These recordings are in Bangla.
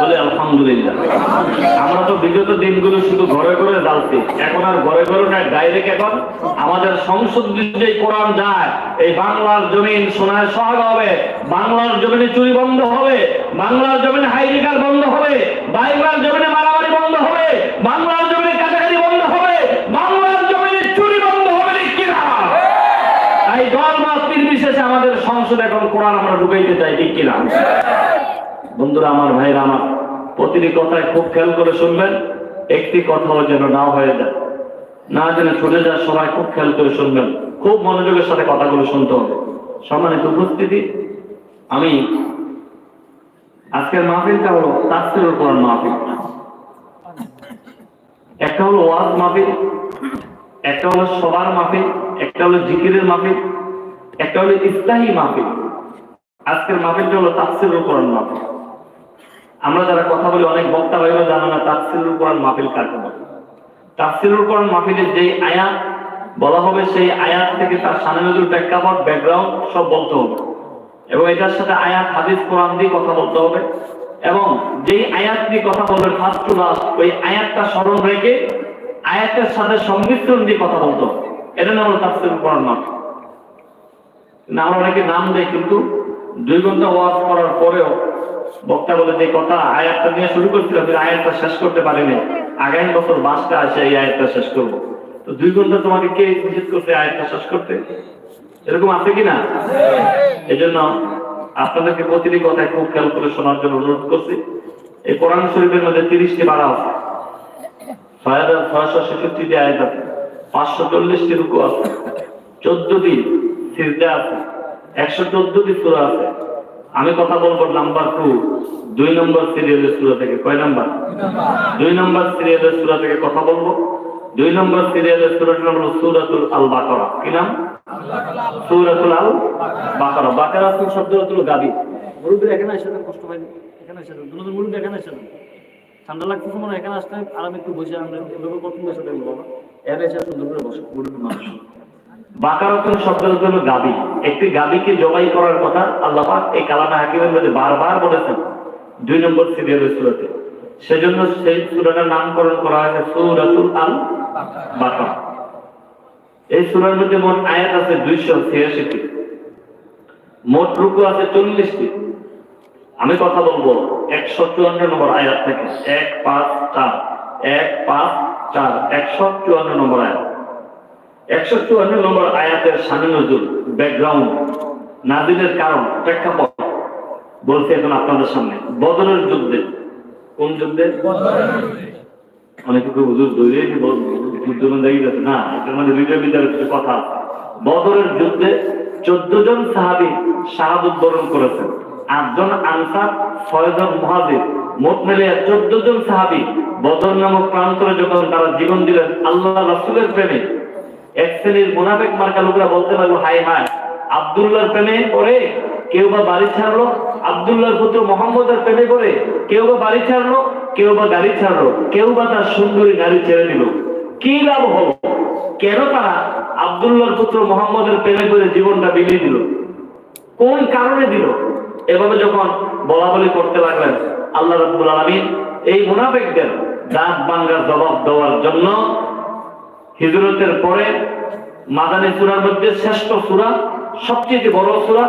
বলে আলহামদুলিল্লাহ। আমরা তো বিগত দিনগুলো শুধু ঘরে ঘরে এখন আর ঘরে ঘরে না এখন আমাদের সংসদ যে কোরআন যায়, এই বাংলার জমিন সোনায় সোহাগ হবে, বাংলার জমিনে চুরি বন্ধ হবে, বাংলার জমিনে হাইরিকার বন্ধ হবে, বাংলার জমিনে মারামারি বন্ধ হবে, বাংলার ঢুকাইতে চাই, ঠিক কিনা? বন্ধুরা, আমার ভাইরা আমার প্রতিটি কথায় খুব খেয়াল করে শুনবেন। একটি কথাও যেন না হয়ে যায়। না যেন ছুটে যায় সবাই খুব খেয়াল করে শুনবেন। খুব মনোযোগের সাথে কথাগুলো শুনতে হবে। সম্মানিত উপস্থিতি, আমি আজকের মাহফিলটা হলো তাফসিরুল কোরআন মাহফিল। একটা হলো ওয়াজ মাহফিল, একটা হলো সবার মাহফিল, একটা হলো জিকিরের মাহফিল, একটা হলো ইসলাহী মাহফিল। আজকের মাহফিলটা হলো তাফসিরুল কোরআন মাহফিল। আমরা যারা কথা বলি, অনেক বক্তা ভাইরা জানো না তাফসিরুল কোরআন মাহফিল কাকে বলে তাফসিরুল কোরআন মাহফিলের যেই আয়াত বলা হবে, সেই আয়াত থেকে তার সানানুদুল প্রেক্ষাপট, ব্যাকগ্রাউন্ড সব বলতে হবে। এবং এটার সাথে আয়াত, হাদিস, কোরআন দিয়ে কথা বলতে হবে। এবং যেই আয়াত দিয়ে কথা বলবে ফার্স্ট টু লাস্ট, ওই আয়াতটা স্মরণ রেখে আয়াতের সাথে সংমিশ্রণ দিয়ে কথা বলতে হবে। এটা নাম হলো তাফসিরুল কোরআন মাহফিল। আমরা অনেকে নাম দেয় কিন্তু দুই ঘণ্টা ওয়াজ করার পরেও বক্তা বলে যে কথা, আয়াতটা নিয়ে শুরু করছিল আয়াতটা শেষ করতে পারিনি। আগামী বছর বাসটা আসে, এই আয়াতটা শেষ করব। তো দুই ঘণ্টা তোমাকে কে নিষেধ করতে আয়াতটা শেষ করতে? এরকম আছে কি না? এই জন্য আপনাদেরকে প্রতিটি কথায় খুব খেয়াল করে শোনার জন্য অনুরোধ করছি। এই কোরআন শরীফের মধ্যে তিরিশটি বাড়া আছে। ছয় হাজার ছয়শো ছেষট্টিটি আয়াত আছে, পাঁচশো চল্লিশটি রুকু আছে, চোদ্দটি সিজদা আছে। একশো চোদ্দটি সুরা আছে। আমি কথা বলব নাম্বার টু দুই নম্বর সিরিয়ালের সুরা থেকে। কয় নাম্বার? দুই নম্বর। সিরিয়ালের সুরা থেকে কথা বলব। দুই নম্বর সিরিয়ালের সুরাটির নাম হলো সুরাতুল আল বাকরা কি নাম? সুরাতুল আল বাকরা বাকরা শব্দ হলো? গাবি। মুরুব্বীর এখানে এসে কষ্ট পাইনি এখানে এসে। দুজন মুরুব্বী এখানে এসে ঠান্ডা লাগতেছে মনে হয় এখানে আসতে আরাম একটু বসে আমরা কত বসে বাবা এর এসে সুন্দর করে বসে। মুরুব্বী মানুষ গাবি। একটি গাবিকে জবাই করার কথা আল্লাহ এই কালামা হাকিমের মধ্যে বারবার বলেছেন। দুই নম্বর সেজন্য সেই নামকরণ করা হয়েছে সুরাতুল আল বাকার। এই সুরার মধ্যে মোট আয়াত আছে দুইশো ছিয়াশিটি। মোট রুকু আছে চল্লিশটি। আমি কথা বলব একশো চুয়ান্ন নম্বর আয়াত থেকে। এক পাঁচ চার। এক পাঁচ চার। একশো চুয়ান্ন নম্বর আয়াত। একশো চুয়ান্ন নম্বর আয়াতের সামনে ব্যাকগ্রাউন্ড নাজিলের কারণ, প্রেক্ষাপট। এখন আপনাদের সামনে যুদ্ধে। কোন যুদ্ধে? অনেকে হুজুর না কিছু কথা। বদরের যুদ্ধে চোদ্দ জন সাহাবি শাহাদুত বরণ করেছেন। আটজন আনসার, ছয় জন মহাজির। মোট মিলিয়ে চোদ্দ জন সাহাবি বদর নামক প্রান্তরে যখন তারা জীবন দিলেন, আল্লাহ রাসুলের প্রেমে এক মুনাফেক মার্কা লোকরা বলতে হাই হাই প্রেমে কেউ বা বাড়ি ছাড়লো পুত্র মোহাম্মদের প্রেমে কেউ বা বাড়ি ছাড়লো, কেউ বা গাড়ি ছাড়লো, কেউ বা তার সুন্দরী গাড়ি ছেড়ে দিল। কি লাভ হলো? কেন তারা পুত্র মোহাম্মদের প্রেমে করে জীবনটা বিলিয়ে দিল? কোন কারণে দিল? এভাবে যখন বলা বলি করতে লাগলেন, আল্লাহ রাব্বুল আলামিন এই মুনাফিকদের দাঁত ভাঙ্গার জবাব দেওয়ার জন্য হিজরতের পরে মাদানী সুরার মধ্যে শ্রেষ্ঠ সুরা, সবচেয়ে বড় সুরা,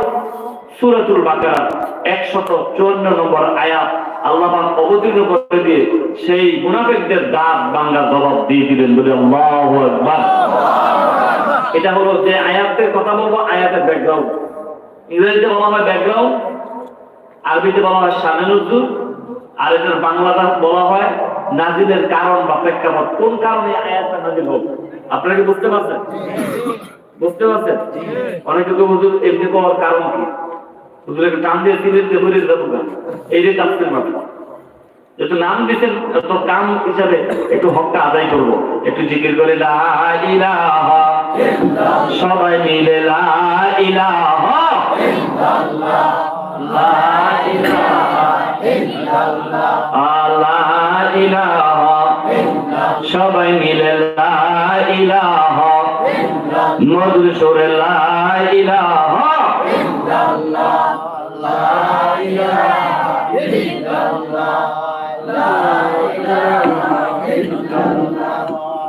সুরাতুল বাকারা, একশত চুয়ান্ন নম্বর আয়াত। আল্লাহ অবতীর্ণ করে দিয়ে সেই মুনাফিকদের দাঁত ভাঙ্গার জবাব দিয়ে দিলেন বলে এটা হলো যে আয়াতের কথা বলব, আয়াতের ব্যাকগ্রাউন্ড ইংরেজিতে বলা হয় ব্যাকগ্রাউন্ড আরবিতে বলা হয় শানে নজরুল আর এটার বাংলাটা বলা হয় নাজিলের কারণ বা প্রেক্ষাপট, কোন কারণে আয়াতটা নাজিল হোক আপনারা কি বুঝতে পারছেন? বুঝতে পারছেন? অনেকে তো হুজুর, এমনি পাওয়ার কারণ কি? হুজুর, একটু টান দিয়ে দেবো এই যে যেহেতু নাম দিচ্ছেন তো কাম হিসাবে একটু হকটা আদায় করব। একটু জিকির করে, লা সবাই মিলে, লা সবাই মিলে লা ইলাহা মধুর সুরে লা ইলাহা ইল্লাল্লাহ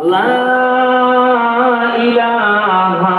লা ইলাহা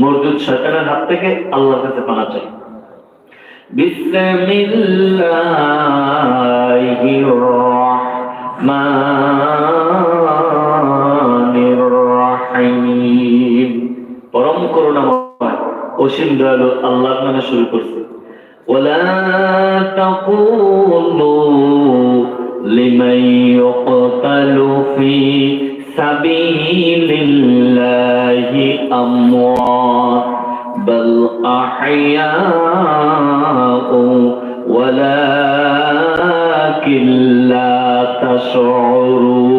মরদুদ শয়তানের হাত থেকে আল্লাহর কাছে পানা চাই بسم الله الرحمن الرحيم পরম করুণাময় অসীম দয়ালু আল্লাহর নামে শুরু করছে ولا تقولوا لمن يقتل في سبيل الله أموات بل أحياء ولكن لا تشعرون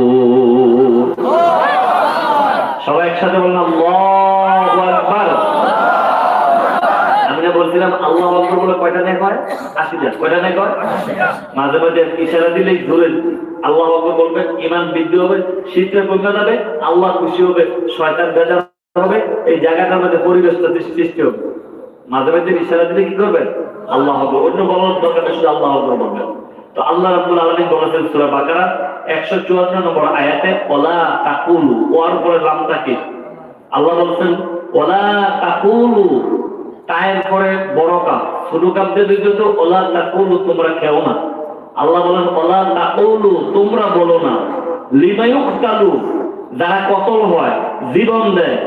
সবাই একসাথে বললাম আল্লাহু আকবার আমি না বলছিলাম আল্লাহ আকবার বলে কয়টা নেক হয় আশিটা কয়টা নেক হয় মাঝে মাঝে ইশারা দিলেই ধরে আল্লাহ আকবার বলবেন ইমান বৃদ্ধি হবে শীতে কমে যাবে আল্লাহ খুশি হবে শয়তান বেজার হবে, এই জায়গাটার মধ্যে পরিবেশটা সৃষ্টি হবে। মাঝে মাঝে ইশারা দিলে কি করবেন? আল্লাহ আকবার অন্য বলার দরকার শুধু আল্লাহ আকবার বলবেন তো আল্লাহ রাব্বুল আলামিন বলেছেন সূরা বাকারা 154 নম্বর আয়াতে, ওলা তাকুলু ওয়ার উপরে লামটা কি? আল্লাহ বলছেন, ওলা তাকুলু তায়ের পরে বড় কাপ। ছোট কাপ দিয়ে দিতে তো ওলা তাকুলু তোমরা খেও না। আল্লাহ বলেন, ওলা তাকুলু তোমরা বলো না। লিমায়ুক্তালু যারা কতল হয় জীবন দেয়।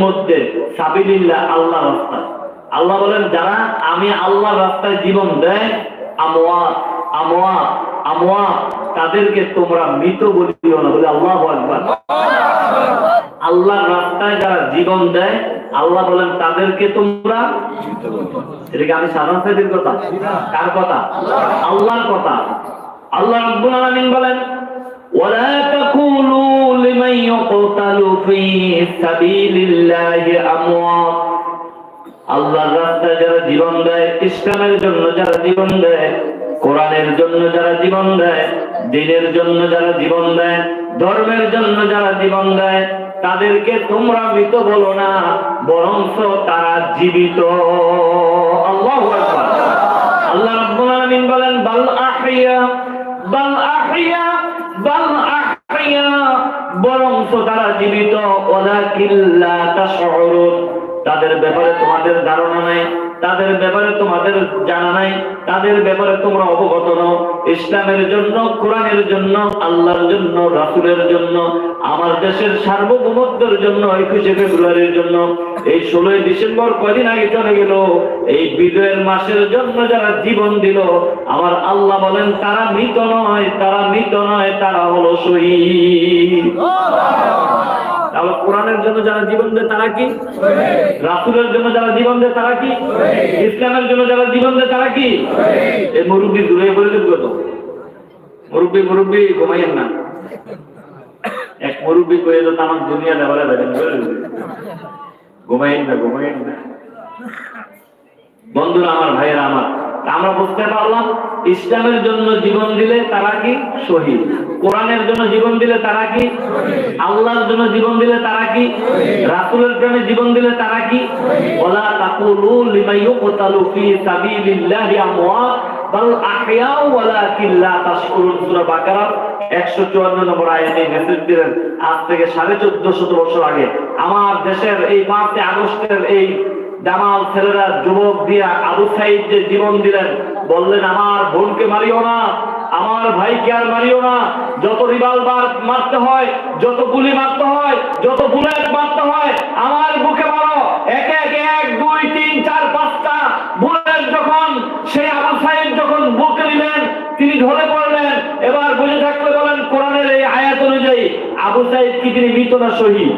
মধ্যে, সাবিলিল্লাহ, আল্লাহ রাস্তায়। আল্লাহ বলেন, যারা আমি আল্লাহ রাস্তায় জীবন দেয় আমওয়াত আমওয়াত আমওয়াত তাদেরকে তোমরা মৃত বলিও না। বলে আল্লাহ আকবার। আল্লাহর রাস্তায় যারা জীবন দেয়, আল্লাহ বলেন, তাদেরকে তোমরা এটা কি আমি সাধারণ সাহেবের কথা। কার কথা? আল্লাহর কথা। আল্লাহ রাব্বুল আলামিন বলেন ولا تقولوا لمن يقتل في سبيل الله اموات আল্লাহর রাস্তায় যারা জীবন দেয় ইসলামের জন্য যারা জীবন দেয় কোরআনের জন্য যারা জীবন দেয় দিনের জন্য যারা জীবন দেয় ধর্মের জন্য যারা জীবন দেয় তাদেরকে তোমরা মৃত বলো না বরঞ্চ তারা জীবিত আল্লাহু আকবার আল্লাহ রাব্বুল আলামিন বলেন বাল আহইয়া বাল আহইয়া বাল তারা জীবিত তাদের ব্যাপারে তোমাদের ধারণা নাই। তাদের ব্যাপারে তোমাদের জানা নাই, তাদের ব্যাপারে তোমরা অবগত নও। ইসলামের জন্য, কোরআনের জন্য, আল্লাহর জন্য, রাসূলের জন্য, আমার দেশের সার্বভৌমত্বের জন্য, একুশে ফেব্রুয়ারির জন্য। এই ষোলোই ডিসেম্বর কয়দিন আগে চলে গেল? এই বিজয়ের মাসের জন্য যারা জীবন দিল, আমার আল্লাহ বলেন, তারা মৃত নয়, তারা মৃত নয়, তারা হলো শহীদ। কোরআনের জন্য যারা জীবন দেয় তারা কি? রাসুলের জন্য যারা জীবন দেয় তারা কি? ইসলামের জন্য যারা জীবন দেয় তারা কি? এই মুরব্বী দূরে বলে দেব কত মুরব্বী মুরব্বী, ঘুমাইয়েন না। এক মুরব্বী কয়ে তো আমার দুনিয়া দেওয়ালে বেড়েন ঘুমাইয়েন না ঘুমাইয়েন না। বন্ধুরা, আমার ভাইয়েরা, আমার আমরা বুঝতে পারলাম, ইসলামের জন্য জীবন দিলে তারা কি শহীদ? কোরআনের জন্য জীবন দিলে তারা কি আল্লাহর জন্য জীবন দিলে তারা কি রাসূলের প্রেমে জীবন দিলে তারা কি ওয়ালা তাকুলু ইউকতালু ফি সাবিলিল্লাহি আমওয়াত বাল ওয়ালাকিন লা তাশকুরুন। সূরা বাকারা 154 নম্বর আয়াতে মেসেজ দিলেন, আজ থেকে 1450 বছর আগে, আমার দেশের এই 5 আগস্টের এই জামাল ছেলেরা যুবক দিয়া আবু সাইদ যে জীবন দিলেন, বললেন, আমার বোনকে মারিও না, আমার ভাইকে আর মারিও না। যত রিভলভার মারতে হয়, যত গুলি মারতে হয়, যত বুলেট মারতে হয়, আমার বুকে মারো। এক এক এক, দুই, তিন, চার, পাঁচটা বুলেট যখন সেই আবু সাইদ যখন বুকে নিলেন, তিনি ঢলে পড়লেন। এবার বুঝে থাকলে বলেন, কোরআনের এই আয়াত অনুযায়ী আবু সাইদ কি তিনি মৃত না শহীদ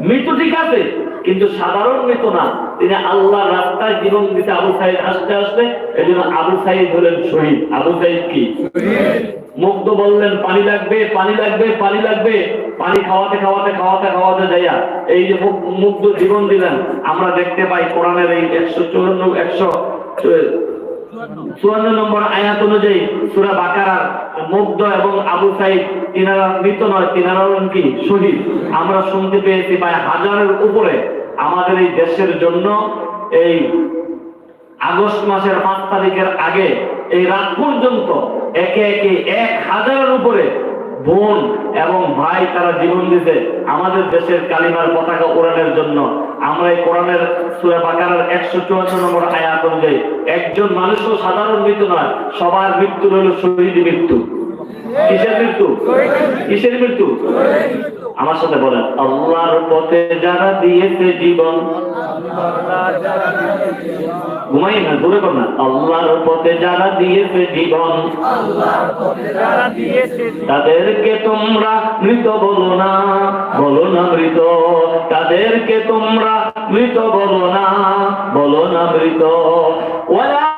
মৃত্যু ঠিক আছে, কিন্তু সাধারণ মৃত্যু না। তিনি আল্লাহ রাস্তায় জীবন দিতে আবু সাইদ আসতে আসতে এই জন্য আবু সাইদ হলেন শহীদ। আবু সাইদ কি? মুগ্ধ বললেন, পানি লাগবে পানি লাগবে পানি লাগবে। পানি খাওয়াতে খাওয়াতে খাওয়াতে খাওয়াতে যাইয়া এই যে মুগ- মুগ্ধ জীবন দিলেন, আমরা দেখতে পাই কোরআনের এই একশো চুয়ান্ন, একশো চুয়ান্ন নম্বর আয়াত অনুযায়ী সুরা বাকারার মুগ্ধ এবং আবু সাইদ, তিনারা মৃত নয় তিনারা কি শহীদ। আমরা শুনতে পেয়েছি প্রায় হাজারের উপরে আমাদের এই দেশের জন্য এই আগস্ট মাসের পাঁচ তারিখের আগে এই রাত পর্যন্ত একে একে এক হাজারের উপরে বোন এবং ভাই তারা জীবন দিতে আমাদের দেশের কালিমার পতাকা ওড়ানোর জন্য। আমরা এই কোরআনের সুরা বাকারার একশো চুয়ান্ন নম্বর আয়াত অনুযায়ী একজন মানুষও সাধারণ মৃত্যু নয়, সবার মৃত্যু হলো শহীদ মৃত্যু। কিসের মৃত্যু? কিসের মৃত্যু? আমার সাথে বলেন, আল্লাহর পথে যারা দিয়েছে জীবন ঘুমাই না, ঘুরে না। আল্লাহর পথে যারা দিয়েছে জীবন, তাদেরকে তোমরা মৃত বলো না বলো না মৃত। তাদেরকে তোমরা মৃত বলো না বলো না মৃত। ওয়ালা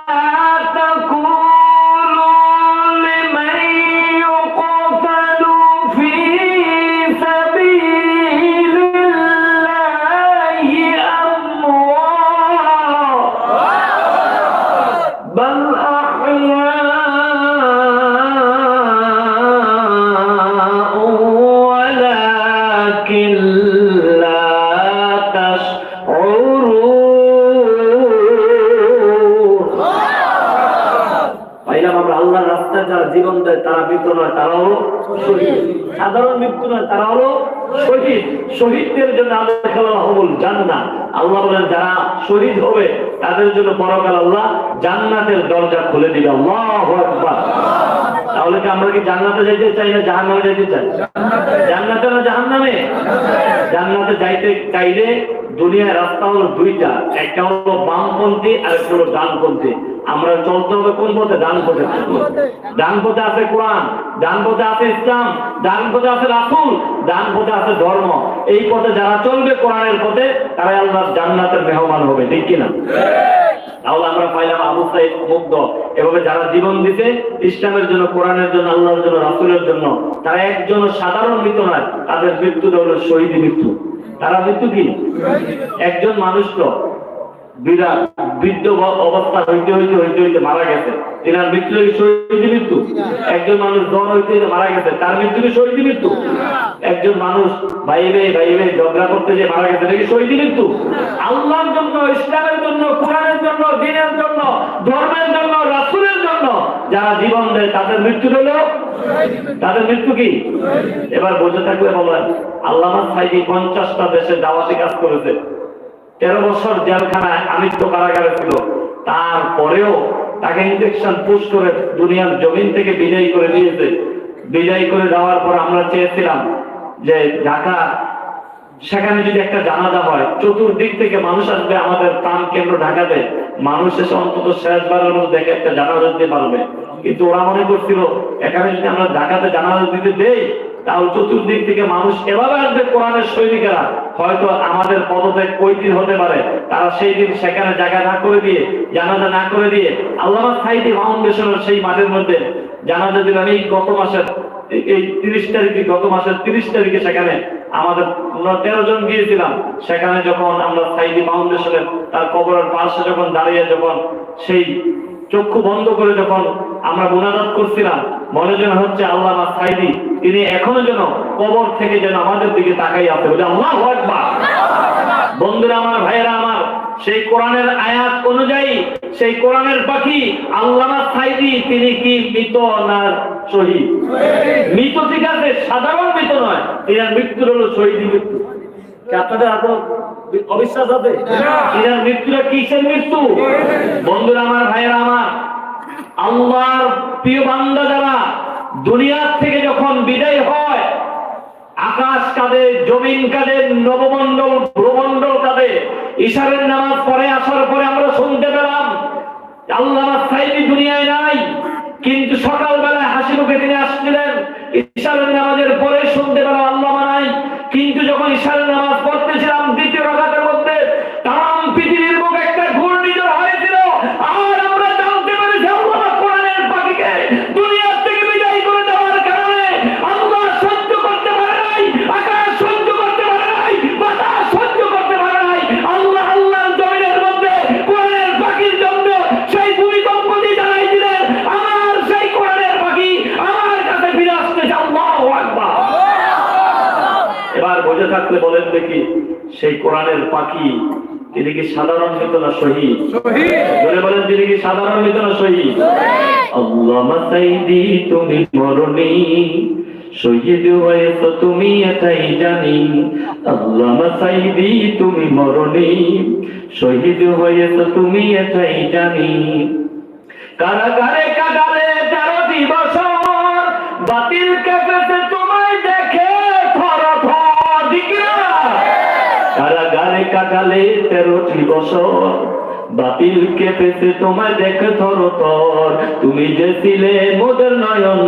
জীবন দেয়, তারা মৃত নয় তারা হলো শহীদ। সাধারণ মৃত্যু নয় তারা হলো শহীদ। শহীদদের জন্য আল্লাহ খেলা হবুল জান্নাত। আল্লাহ বলেন, যারা শহীদ হবে, তাদের জন্য পরকাল আল্লাহ জান্নাতের দরজা খুলে দিবে। আল্লাহু তাহলে কি আমরা কি জান্নাতে যাইতে চাই না জাহান্নামে যাইতে চাই? জান্নাতে না জাহান্নামে? জান্নাতে যাইতে চাইলে দুনিয়ার রাস্তা হলো দুইটা। একটা হলো বামপন্থী, আর একটা হলো ডানপন্থী। আমরা চলতে হবে কোন পথে? ডান পথে ডান পথে আছে কোরআন ডান পথে আছে ইসলাম ডান পথে আছে রাসূল ডান পথে আছে ধর্ম। এই পথে যারা চলবে কোরআনের পথে, তারাই আল্লাহর জান্নাতের মেহমান হবে, ঠিক কিনা? তাহলে আমরা পাইলাম আবু সাইদ মুগ্ধ। এভাবে যারা জীবন দিতে ইসলামের জন্য কোরআনের জন্য আল্লাহর জন্য রাসুলের জন্য তারা একজন সাধারণ মৃত্যু নয় তাদের মৃত্যুটা হলো শহীদ মৃত্যু। তারা মৃত্যু কি? একজন মানুষ তো। বিরাট বৃদ্ধ অবস্থা হইতে হইতে হইতে হইতে মারা গেছে। মৃত্যু শহীদ মৃত্যু। একজন মানুষ হইতে মারা গেছে। তার মৃত্যু শহীদ মৃত্যু। একজন মানুষ ঝগড়া করতে যে মারা গেছে এটা কি শহীদ মৃত্যু। আল্লাহর জন্য, ইসলামের জন্য, কোরআনের জন্য, দিনের জন্য, ধর্মের জন্য, রাসূলের জন্য যারা জীবন দেয়, তাদের মৃত্যু হলো তাদের মৃত্যু কি? এবার বসে থাকবে বলেন সাইদি পঞ্চাশটা দেশে দাওয়াতি কাজ করেছে। তেরো বছর জেলখানায় আমৃত্য কারাগারে ছিল। তারপরেও তাকে ইনজেকশন পুশ করে দুনিয়ার জমিন থেকে বিদায় করে দিয়েছে। বিদায় করে দেওয়ার পর আমরা চেয়েছিলাম যে ঢাকা, সেখানে যদি একটা জানাজা হয়, চতুর্দিক থেকে মানুষ আসবে, আমাদের প্রাণ কেন্দ্র ঢাকাতে। মানুষ এসে অন্তত শেষবারের মতো দেখে একটা জানাজা দিতে পারবে। কিন্তু ওরা মনে করছিল, এখানে যদি আমরা ঢাকাতে জানাজা দিতে দেই তাহলে চতুর্দিক থেকে মানুষ এভাবে আসবে কোরআনের সৈনিকেরা। হয়তো আমাদের পদত্যাগ কই দিন হতে পারে। তারা সেই দিন সেখানে জায়গা না করে দিয়ে, জানাজা না করে দিয়ে আল্লাহ সাইদি ফাউন্ডেশনের সেই মাঠের মধ্যে জানাজা দিলাম এই গত মাসের এই তিরিশ তারিখে, গত মাসের তিরিশ তারিখে সেখানে আমাদের আমরা তেরো জন গিয়েছিলাম। সেখানে যখন আমরা সাইদি ফাউন্ডেশনের তার কবরের পাশে যখন দাঁড়িয়ে যখন সেই চক্ষু বন্ধ করে যখন আমরা মোনাজাত করছিলাম, মনে যেন হচ্ছে আল্লাহ সাইদি, তিনি এখনও যেন কবর থেকে যেন আমাদের দিকে তাকাই আছে। বলে, আল্লাহ বন্ধুরা আমার, ভাইয়েরা আমার, সেই কোরআনের আয়াত অনুযায়ী, সেই কোরআনের পাখি আল্লামা সাইদি, তিনি কি মৃত না শহীদ? মৃত ঠিক আছে, সাধারণ মৃত নয়, তিনার মৃত্যুর হলো শহীদ মৃত্যু। আপনাদের অবিশ্বাস আছে? মৃত্যুটা কিসের মৃত্যু? বন্ধুরা আমার ভাইয়েরা আমার আল্লাহর প্রিয় বান্দা যারা দুনিয়ার থেকে যখন বিদায় হয় আকাশ জমিন কাঁদে নবমণ্ডল ভ্রমণ্ডল কাঁদে ঈশারের নামাজ পড়ে আসার পরে আমরা শুনতে পেলাম আল্লাহ সাইদি দুনিয়ায় নাই কিন্তু সকালবেলায় হাসি মুখে তিনি আসছিলেন ঈশারের নামাজের পরে শুনতে পেলাম আল্লাহ নাই কিন্তু যখন ঈশারের নামাজ পড়তে সেই কোরআনের পাখি তিনি কি সাধারণ মৃত না শহীদ বলে বলেন তিনি কি সাধারণ মৃত না শহীদ আল্লাহ মাসাইদি তুমি মরণি শহীদ হয়েছ তুমি এটাই জানি। আল্লাহ তুমি মরণি শহীদ হয়েছ তুমি এটাই জানি। কারাগারে কাগারে তেরোটি বছর বাতিল কেঁপেছে তোমায় দেখে থর থর দিকিরা। কাটালে তেরোটি বছর। দেখে থর তুমি যে ছিলে মোদের নয়ন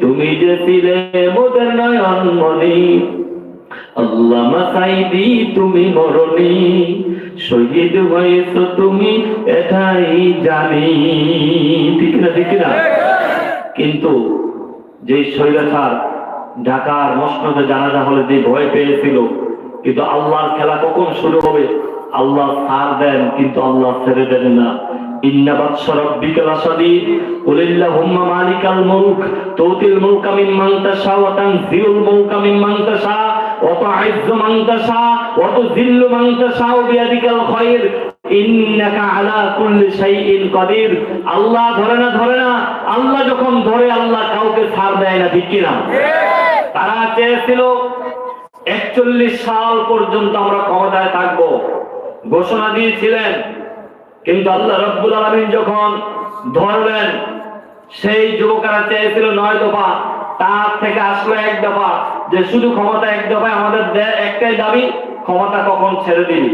তুমি যে ছিলে মোদের নয়ন তুমি মরণি, শহীদ হয়েছ তুমি এটাই জানি। ঠিক না ঠিক না কিন্তু যে স্বৈরাচার ঢাকার মসনদে জানাজা হলে যে ভয় পেয়েছিল কিন্তু আল্লাহর খেলা কখন শুরু হবে? আল্লাহ সার দেন কিন্তু আল্লাহ ছেড়ে দেন না। ইন্নাকা আলা কুল্লি শাইইন কাদির। আল্লাহ ধরে না ধরে না। আল্লাহ যখন ধরে আল্লাহ কাউকে ছাড় দেয় না ঠিক কি না তারা চেয়েছিল একচল্লিশ সাল পর্যন্ত আমরা ক্ষমতায় থাকব। ঘোষণা দিয়েছিলেন, কিন্তু আল্লাহ রব্বুল আলমিন যখন ধরলেন, সেই যুবকেরা চেয়েছিল নয় দফা, তার থেকে আসলো এক দফা, যে শুধু ক্ষমতা এক দফায় আমাদের একটাই দাবি, ক্ষমতা কখন ছেড়ে দিবি?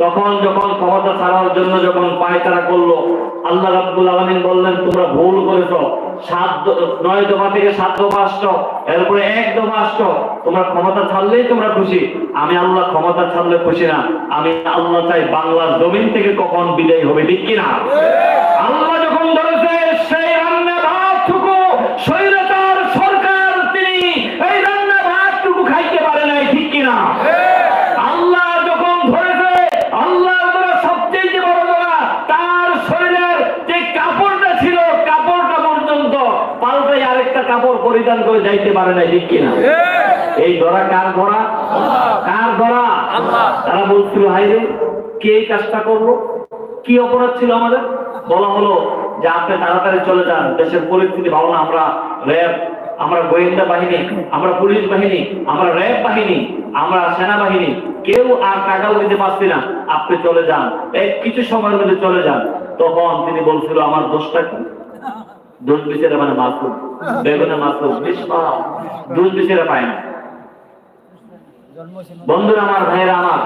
তখন যখন ক্ষমতা ছাড়ার জন্য যখন পায়তারা করল আল্লাহ রাব্বুল আলামিন বললেন তোমরা ভুল করেছ। সাত নয় দফা থেকে সাত দফা আসছো এরপরে এক দফা আসছো। তোমরা ক্ষমতা ছাড়লেই তোমরা খুশি। আমি আল্লাহ ক্ষমতা ছাড়লে খুশি না। আমি আল্লাহ চাই বাংলার জমিন থেকে কখন বিদায় হবে ঠিক কিনা? আল্লাহ যখন ধরেছে সেই রান্না স্বৈরাচার সরকার তিনি এই রান্না ভাতটুকু খাইতে পারে নাই ঠিক কিনা আল্লাহ যখন ধরেছে আল্লাহ ধরা সবচেয়ে যে বড় ধরা তার শরীরের যে কাপড়টা ছিল কাপড়টা পর্যন্ত পাল্টে আরেকটা কাপড় পরিধান করে যাইতে পারে নাই ঠিক কিনা? এই ধরা কার ধরা? কার ধরা? তারা বলছিল হাইরে কে এই কাজটা করল? কি অপরাধ ছিল আমাদের? বলা হলো যে আপনি তাড়াতাড়ি চলে যান দেশের পরিস্থিতি ভালো না আমরা র্যাব আমরা গোয়েন্দা বাহিনী আমরা পুলিশ বাহিনী আমরা র্যাব বাহিনী আমরা সেনাবাহিনী কেউ আর টাকাও দিতে পারছি না আপনি চলে যান এই কিছু সময়ের মধ্যে চলে যান। তখন তিনি বলছিল আমার দোষটা কি? দোষ বিচারে মানে মাসুম বেগুনে মাসুম নিষ্পাপ দোষ বিচারে পায় না। বন্ধুরা আমার ভাইয়েরা আমার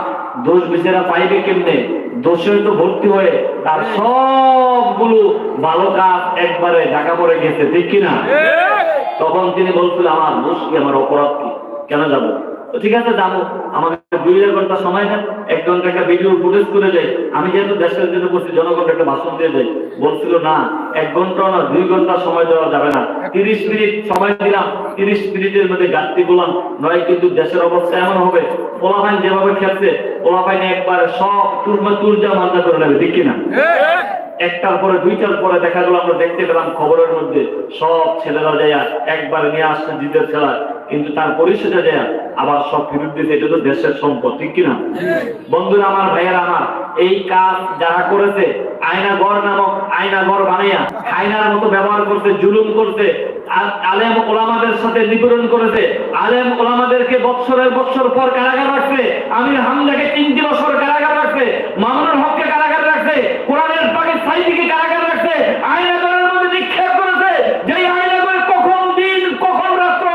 দোষ বিচারা পাইবে কেমনে? দোষে তো ভর্তি হয়ে তার সবগুলো ভালো কাজ একবারে ঢাকা পড়ে গেছে ঠিক কিনা? তখন তিনি বলছিল আমার দোষ কি? আমার অপরাধ কি? কেন যাব? ঠিক আছে, যাব। আমাকে দুই দেড় ঘণ্টা সময় দেন এক ঘণ্টা একটা ভিডিও ফুটেজ করে যাই আমি যেহেতু দেশের জন্য বসছি জনগণকে একটা ভাষণ দিয়ে যাই বলছিল, না, এক ঘণ্টা না, দুই ঘণ্টা সময় দেওয়া যাবে না। তিরিশ মিনিট সময় দিলাম। তিরিশ মিনিটের মধ্যে গাছটি বললাম, নয়, কিন্তু দেশের অবস্থা এমন হবে। পোলাপাইন যেভাবে খেলছে, পোলাপাইন একবার সব তুরমা তুরজা মালজা করে নেবে, ঠিক কিনা? একটার পরে দুইটার পরে দেখা গেল আমরা দেখতে পেলাম খবরের মধ্যে সব ছেলেরা যায় একবার নিয়ে আসছে জিতের খেলা কিন্তু তার পরিচয়টা যায় আবার সব ফেরত দিতে এটা তো দেশের সম্পদ, ঠিক কিনা? বন্ধুরা আমার, ভাইয়েরা আমার, এই কাজ যারা করেছে আয়না গড় নামক আয়না গড় বানাইয়া, আয়নার মতো ব্যবহার করতে জুলুম আর আলেম ওলামাদের সাথে নিপীড়ন করেছে। আলেম ওলামাদেরকে বৎসরের বৎসর পর কারাগার রাখছে। আমির হামজাকে তিনটি বছর কারাগার রাখছে। মামুনুল হককে কারাগার রাখছে। কোরআনের পাকিস্তানিকে কারাগার রাখছে। আদালতের মধ্যে নিক্ষেপ করেছে। যেই আয়নাগরে কখন দিন কখন রাত্র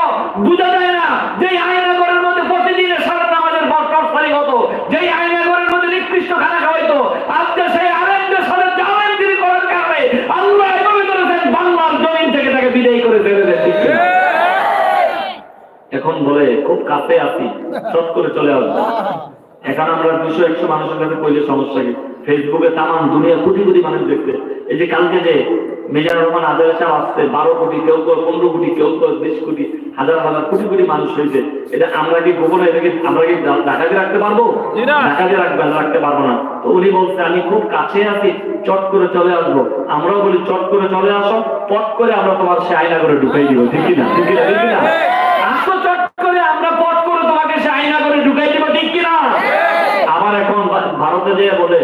বোঝা যায় না যেই আয়নাগরের মধ্যে প্রতিদিনের সারা নামাজের বরকত সারি হতো যেই আয়নাগরের মধ্যে নিকৃষ্ট খানা খাওয়াইতো আজকে সেই আলেমদের সাথে জালেমগিরি করার কারণে আল্লাহ এভাবে করেছেন বাংলার জমিন থেকে তাকে বিদায় করে ফেলে দেন ঠিক কিনা? এখন বলে খুব কাছে আছি চট করে চলে আসব। এখন আমরা দুশো একশো মানুষের কাছে কইলে সমস্যা কি? ফেসবুকে তামান দুনিয়া কোটি কোটি মানুষ দেখতে এই যে কালকে যে মেজার রহমান আদার সাহেব আসছে বারো কোটি কেউ কেউ পনেরো কোটি কেউ কেউ বিশ কোটি হাজার হাজার কোটি কোটি মানুষ হয়েছে। এটা আমরা কি গোপনে এটাকে আমরা কি ঢাকাতে রাখতে পারব? না। ঢাকাতে রাখবেন রাখতে পারব না। তো উনি বলছে আমি খুব কাছে আছি চট করে চলে আসব। আমরাও বলি চট করে চলে আসো পট করে আমরা তোমার সে আয়না করে ঢুকাই দিব। ঠিক না ঠিক না ঠিক না আসো চট করে আমরা পট করে তোমাকে সে আয়না করে ঢুকাই দিব ঠিক ঠিক কিনা আবার এখন ভা- ভারতে যেয়ে বলে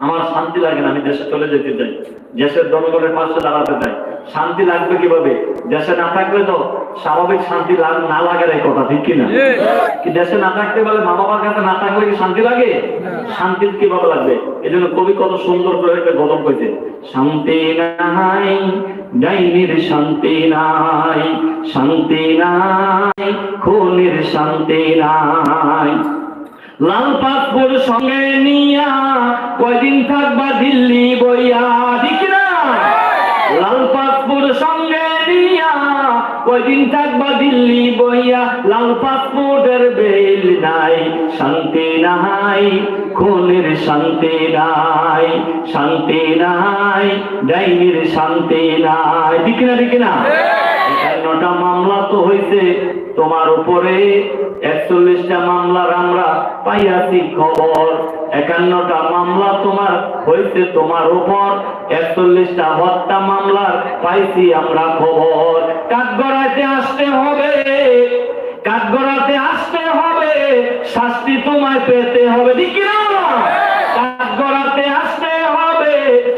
আমার শান্তি লাগে না আমি দেশে চলে যেতে চাই। দেশের জনগণের পাশে দাঁড়াতে চাই। শান্তি লাগবে কীভাবে? দেশে না থাকলে তো স্বাভাবিক শান্তি লাগ- না লাগার এই কথা ঠিক কিনা? কি দেশে না থাকতে পারলে মা বাবার কাছে না থাকলে কি শান্তি লাগে? শান্তি কীভাবে লাগবে? এই জন্য কবি কত সুন্দর করে একটা কইছে শান্তি নাই ডাইনির শান্তি নাই শান্তি নাই খুনির শান্তি নাই লাল পাসপোর্ট সঙ্গে নিয়া কয়দিন থাকবা দিল্লি বইয়া ঠিক না লাল সঙ্গে নিয়া কয়দিন থাকবা দিল্লি বইয়া। লাল পাসপোর্টের বেল নাই, শান্তি নাই, খুনের শান্তি নাই শান্তি নাই, ডাইনির শান্তি নাই। ঠিক না ঠিক না একান্নটা মামলা তো হয়েছে তোমার উপরে একচল্লিশটা মামলার আমরা পাইয়াছি খবর। একান্নটা মামলা তোমার হয়েছে তোমার উপর। একচল্লিশটা হত্যা মামলার পাইছি আমরা খবর। কাঠগড়াইতে আসতে হবে, কাঠগড়াতে আসতে হবে, শাস্তি তোমায় পেতে হবে। ঠিক কাঠগড়াতে আসতে হবে,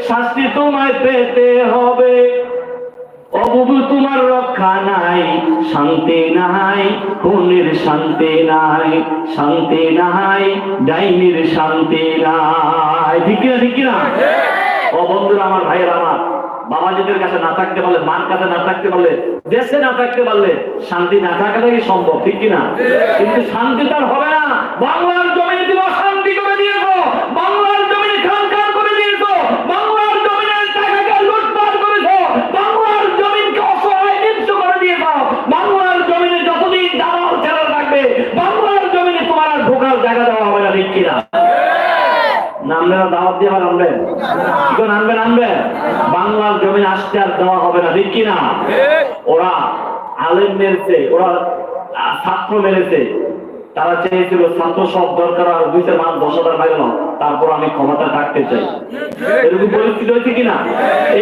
শাস্তি তোমায় পেতে হবে। অবুবু তোমার রক্ষা নাই, শান্তি নাই, খুনের শান্তি নাই শান্তি নাই, ডাইনির শান্তি নাই। ঠিক না ঠিক না ও বন্ধুরা, আমার ভাইয়ের, আমার বাবাজিদের কাছে না থাকতে পারলে, মার কাছে না থাকতে পারলে, দেশে না থাকতে পারলে, শান্তি না থাকাটাই সম্ভব? ঠিক কিনা? কিন্তু শান্তি তার হবে না। বাংলার জমিনে অশান্তি করে দিয়েছ বাংলার জমিনে খান খান করে দিয়েছ বাংলার জমিনের টাকাকে লুটপাট করেছ বাংলার জমিনকে অসহায় নিঃস্ব করে দিয়েছ বাংলার জমিনে যতদিন দালাল ছেড়ে থাকবে বাংলার জমিনে তোমার আর ঢোকার জায়গা দেওয়া হবে না ঠিক কিনা নামবে না দাওয়াত দিয়ে আবার করে নামবে নামবে? বাংলার আসতে আর দেওয়া হবে না, ঠিক কিনা ওরা আলেম মেরেছে, ওরা ছাত্র মেরেছে। তারা চেয়েছিল, ছাত্র সব দরকার আর মাস দশ হাজার নাও তারপর আমি ক্ষমতা থাকতে চাই। এরকম পরিস্থিতি হয়েছে কিনা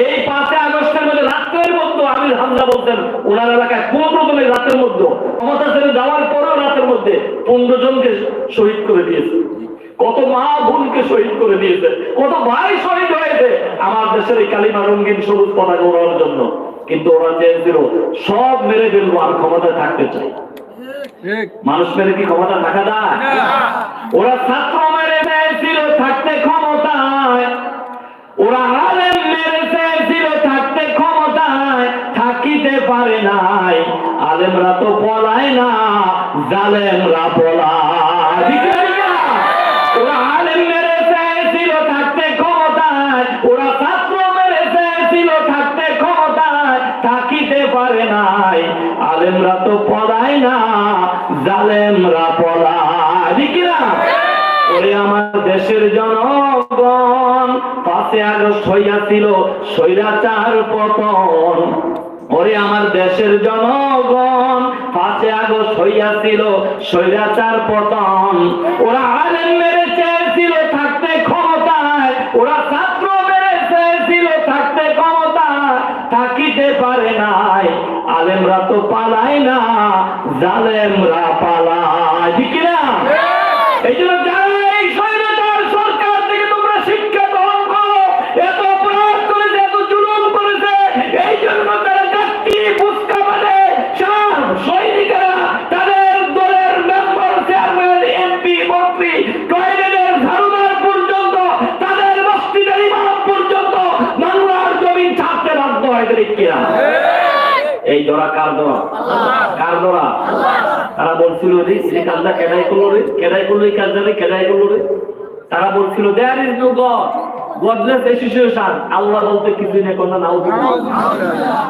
এই পাঁচই আগস্টের মধ্যে রাত্রের মধ্যে আমির হামজা বলতেন ওনার এলাকায় প্রথমে রাতের মধ্যে। ক্ষমতা ছেড়ে যাওয়ার পরেও রাতের মধ্যে পনেরো জনকে শহীদ করে দিয়েছে। কত মা বোনকে শহীদ করে দিয়েছে, কত ভাই শহীদ হয়েছে। আমার দেশের এই কালিমা রঙ্গিন সবুজ পতাকা ওড়ানোর জন্য। কিন্তু ওরা চেয়েছিল, সব মেরে ফেলব আর ক্ষমতায় থাকতে চাই। মানুষ মেরে কি ক্ষমতা থাকা যায়? ওরা ছাত্র মেরে চেয়েছিল থাকতে ক্ষমতায়। ওরা আলেম মেরে চেয়েছিল থাকতে ক্ষমতায়, থাকিতে পারে নাই। আলেমরা তো পলায় না, জালেমরা পলায় পারে নাই আলেমরা তো পলায় না জালেমরা পলায় ওরে আমার দেশের জনগণ পাঁচে আগস্ট হইয়াছিল স্বৈরাচার পতন। ওরে আমার দেশের জনগণ পাঁচে আগস্ট হইয়াছিল স্বৈরাচার পতন। ওরা আলেম মেরে চেয়েছিল থাকতে ক্ষমতায় ওরা ছাত্র মেরে চেয়েছিল থাকতে ক্ষমতায় থাকিতে পারে নাই আলেমরা তো পালায় না জালেমরা পালায়। ঠিক না এই জন্য এই কার দরা কার দরা তারা বলছিল রে এই কাজটা কেডাই করল রে? কেডাই করল এই কাজটা রে? কেডাই করল রে? তারা বলছিল there is no God. Godless association আল্লাহ বলতে কিছুই নেই কোন নাও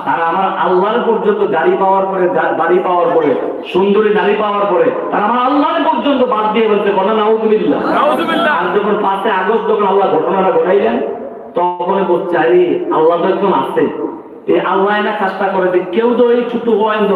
তারা আমার আল্লাহর পর্যন্ত গাড়ি পাওয়ার পরে বাড়ি পাওয়ার পরে সুন্দরী নারী পাওয়ার পরে তারা আমার আল্লাহর পর্যন্ত বাদ দিয়ে কোন নাউজুবিল্লাহ। আর যখন পাঁচে আগস্ট যখন আল্লাহ ঘটনাটা ঘটাইলেন তখন বলছে আরে আল্লাহ তো একজন আছে। এই আল্লাহ না কাজটা করে যে কেউ তো এই ছোট গোয়েন্দ